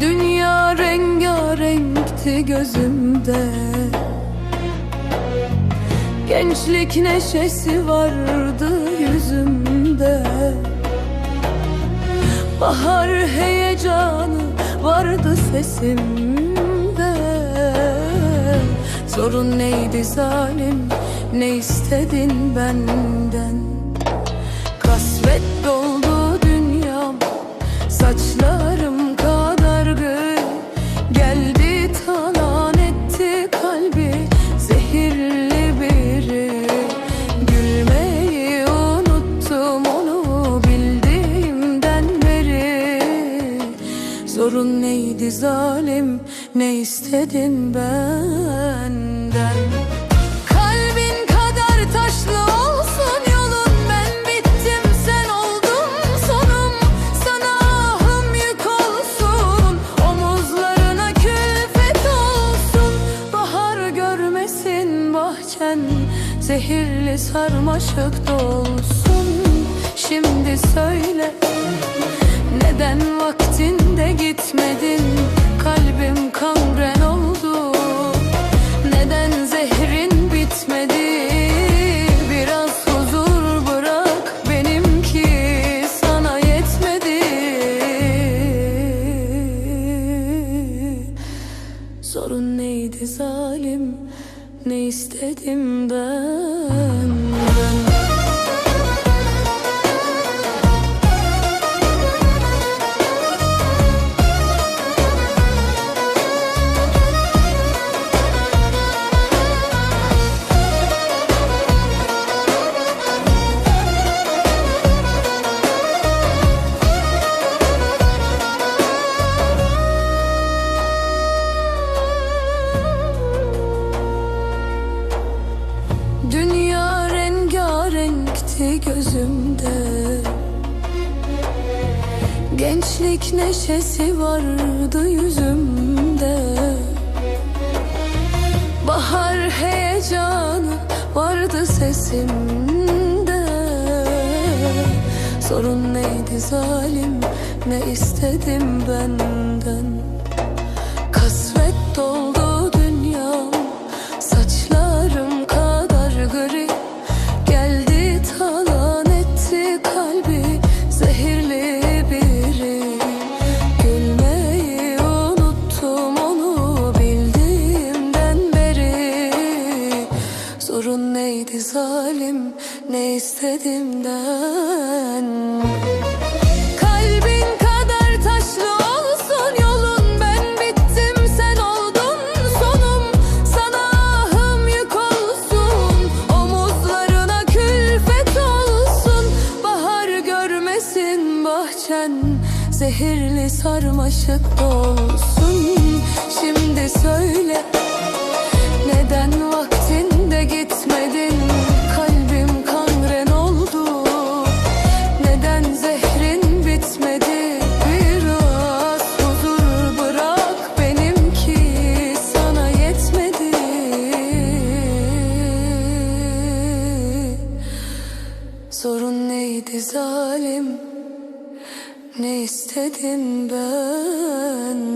Dünya rengarenkti gözümde. Gençlik neşesi vardı yüzümde. Bahar heyecanı vardı sesimde. Sorun neydi zalim ne istedin benden? Kasvet doldu dünyam saçlar Sorun neydi zalim? Ne istedin benden? Kalbin kadar taşlı olsun yolun. Ben bittim sen oldun sonum. Sana ahım yük olsun. Omuzlarına külfet olsun. Bahar görmesin bahçen. Zehirli sarmaşık dolsun. Şimdi söyle neden vaktinde Sorun neydi zalim? Ne istedim ben, rengarenkti gözümde. Gençlik neşesi vardı yüzümde. Bahar heyecanı vardı sesimde. Sorun neydi zalim ne istedim benden ne istedimden Kalbin kadar taşlı olsun yolun Ben bittim sen oldun sonum. Sana ahım yük olsun Omuzlarına külfet olsun. Bahar görmesin bahçen Zehirli sarmaşık dolsun neydi zalim? Ne istedin benden?